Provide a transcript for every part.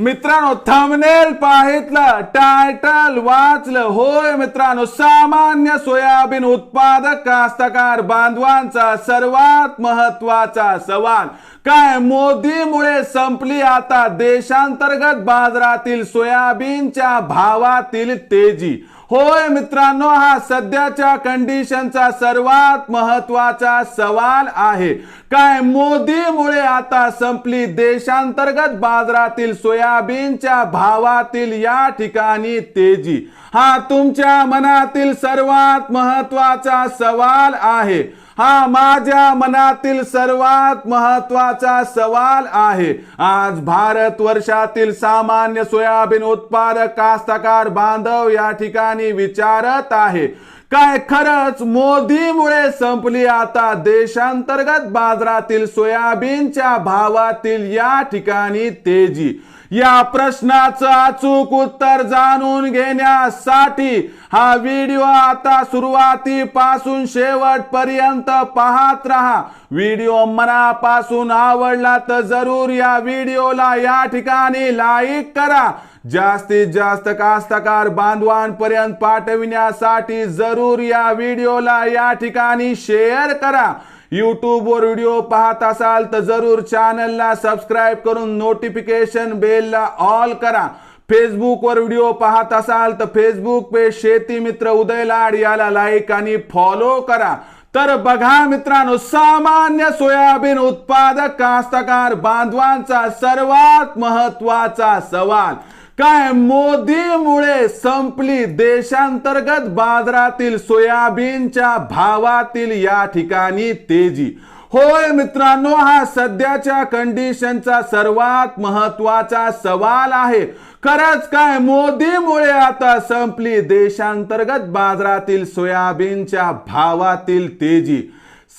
मित्रांनो thumbnail पाहितलं title वाचलं. होय मित्रांनो सामान्य सोयाबीन उत्पादक कास्तकार बांधवांचा सर्वात महत्त्वाचा सवाल. काय मोदीमुळे संपली आता देशांतर्गत बाजारातील सोयाबीनच्या भावातील तेजी? होय मित्रांनो हा सध्याच्या कंडिशनचा सर्वात महत्त्वाचा सवाल आहे. काय मोदीमुळे आता संपली देशांतर्गत बाजारातील सोयाबीनच्या भावातील या ठिकाणी तेजी? हा तुमच्या मनातील सर्वात महत्त्वाचा सवाल आहे. हा माझ्या मनातील सर्वात महत्त्वाचा सवाल आहे. आज भारत वर्षातील सामान्य सोयाबीन उत्पादक कास्तकार बांधव या ठिकाणी विचारत आहे. काय खरंच मोदीमुळे संपली आता देशांतर्गत बाजारातील सोयाबीनच्या भावातील या ठिकाणी तेजी? या प्रश्नाचं अचूक उत्तर जाणून घेण्यासाठी हा व्हिडिओ आता सुरुवातीपासून शेवटपर्यंत पाहत राहा. व्हिडिओ मनापासून आवडला तर जरूर या व्हिडिओला या ठिकाणी लाईक करा. जास्तीत जास्त कास्तकार बांधवांपर्यंत पाठविण्यासाठी जरूर या व्हिडिओला या ठिकाणी शेअर करा. यूट्यूबवर व्हिडिओ पाहत असाल तर जरूर चॅनलला सबस्क्राईब करून नोटिफिकेशन बेलला ऑल करा. फेसबुकवर व्हिडिओ पाहत असाल तर फेसबुक पे शेती मित्र उदय लाड याला लाईक आणि फॉलो करा. तर बघा मित्रांनो सामान्य सोयाबीन उत्पादक कास्तकार बांधवांचा सर्वात महत्त्वाचा सवाल. काय मोदीमुळे संपली देशांतर्गत बाजारातील सोयाबीनच्या भावातील या ठिकाणी तेजी? होय मित्रांनो हा सध्याच्या कंडिशनचा सर्वात महत्त्वाचा सवाल आहे. खरंच काय मोदीमुळे आता संपली देशांतर्गत बाजारातील सोयाबीनच्या भावातील तेजी?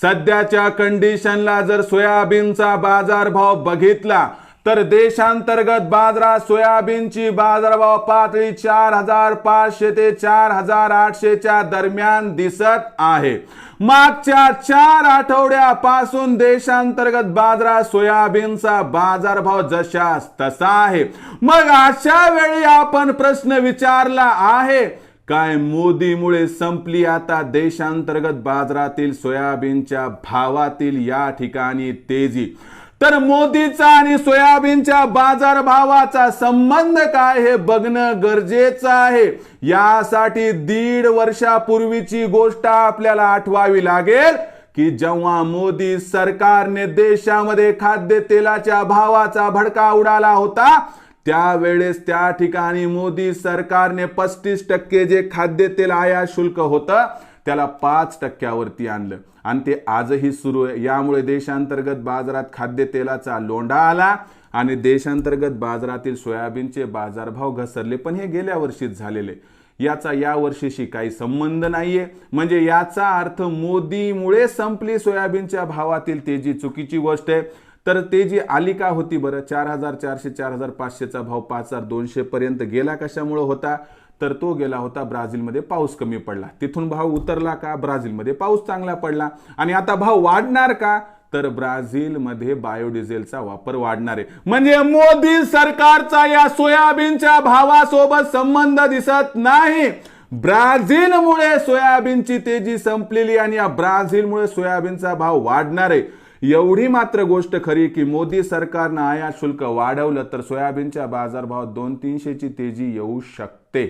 सध्याच्या कंडिशनला जर सोयाबीनचा बाजारभाव बघितला तर देशांतर्गत बाजरा सोयाबीनची बाजारभाव पातळी चार हजार पाचशे ते चार हजार आठशेच्या दरम्यान दिसत आहे. मागच्या चार आठवड्यापासून देशांतर्गत बाजरा सोयाबीनचा बाजारभाव जशास तसा आहे. मग अशा वेळी आपण प्रश्न विचारला आहे काय मोदीमुळे संपली आता देशांतर्गत बाजारातील सोयाबीनच्या भावातील या ठिकाणी तेजी? तर मोदीचा आणि सोयाबीनच्या बाजारभावाचा संबंध काय हे बघणं गरजेचं आहे. यासाठी दीड वर्षापूर्वीची गोष्ट आपल्याला आठवावी लागेल की जेव्हा मोदी सरकारने देशामध्ये खाद्यतेलाच्या भावाचा भडका उडाला होता त्यावेळेस त्या ठिकाणी मोदी सरकारने पस्तीस टक्के जे खाद्यतेल आयात शुल्क होतं त्याला पाच टक्क्यावरती आणलं. आणि ते आजही सुरू आहे. यामुळे देशांतर्गत बाजारात खाद्यतेलाचा लोंढा आला आणि देशांतर्गत बाजारातील सोयाबीनचे बाजारभाव घसरले. पण हे गेल्या वर्षीच झालेले. याचा या वर्षीशी काही संबंध नाहीये. म्हणजे याचा अर्थ मोदीमुळे संपली सोयाबीनच्या भावातील तेजी. चुकीची गोष्ट आहे. तर तेजी आली का होती बरं? चार हजार चारशे चार हजार पाचशेचा भाव पाच हजार दोनशे पर्यंत गेला कशामुळे होता? तर तो गेला होता ब्राझीलमध्ये पाऊस कमी पडला. तिथून भाव उतरला का? ब्राझीलमध्ये पाऊस चांगला पडला. आणि आता भाव वाढणार का? तर ब्राझीलमध्ये बायोडिझेलचा वापर वाढणार आहे. म्हणजे मोदी सरकारचा या सोयाबीनच्या भावासोबत संबंध दिसत नाही. ब्राझीलमुळे सोयाबीनची तेजी संपलेली आणि या ब्राझीलमुळे सोयाबीनचा भाव वाढणार आहे. एवढी मात्र गोष्ट खरी की मोदी सरकारनं आयात शुल्क वाढवलं तर सोयाबीनच्या बाजारभावात दोन तीनशेची तेजी येऊ शकते.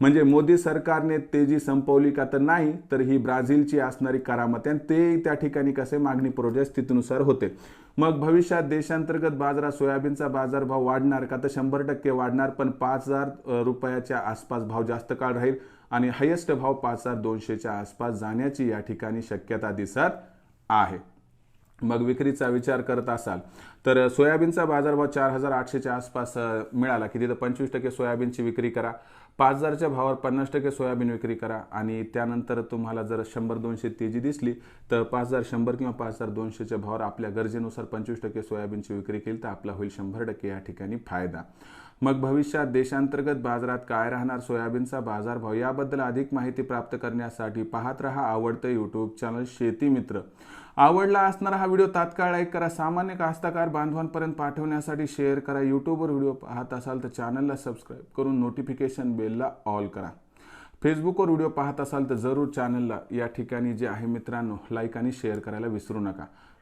म्हणजे मोदी सरकारने तेजी संपवली का तर नाही तर ही ब्राझीलची असणारी करामत आणि ते त्या ठिकाणी कसे मागणी पुरवठ्या स्थितीनुसार होते. मग भविष्यात देशांतर्गत बाजारात सोयाबीनचा बाजारभाव वाढणार का? तर शंभर टक्के वाढणार पण पाच हजार रुपयाच्या आसपास भाव जास्त काळ राहील आणि हायेस्ट भाव पाच हजार दोनशेच्या आसपास जाण्याची या ठिकाणी शक्यता दिसत आहे. मग विक्रीचा विचार करत असाल तर सोयाबीनचा बाजारभाव चार हजार आठशेच्या आसपास मिळाला. की तिथं पंचवीस टक्के सोयाबीनची विक्री करा. पाच हजारच्या भावावर पन्नास टक्के सोयाबीन विक्री करा. आणि त्यानंतर तुम्हाला जर शंभर दोनशे तेजी दिसली तर पाच हजार शंभर किंवा पाच हजार दोनशेच्या भावावर आपल्या गरजेनुसार पंचवीस टक्के सोयाबीनची विक्री केली तर आपला होईल शंभर टक्के या ठिकाणी फायदा. मग भविष्यात देशांतर्गत बाजारात काय राहणार? सोयाबीनचा बाजारभाव याबद्दल अधिक माहिती प्राप्त करण्यासाठी पाहत रहा आवडतं यूट्यूब चॅनल शेती मित्र. आवडला असणारा हा व्हिडिओ तात्काळ लाईक करा. सामान्य कास्तकार बांधवांपर्यंत पाठवण्यासाठी शेअर करा. यूट्यूबवर व्हिडिओ पाहत असाल तर चॅनलला सबस्क्राईब करून नोटिफिकेशन बेलला ऑल करा. फेसबुकवर व्हिडिओ पाहत असाल तर जरूर चॅनलला या ठिकाणी जे आहे मित्रांनो लाईक आणि शेअर करायला विसरू नका.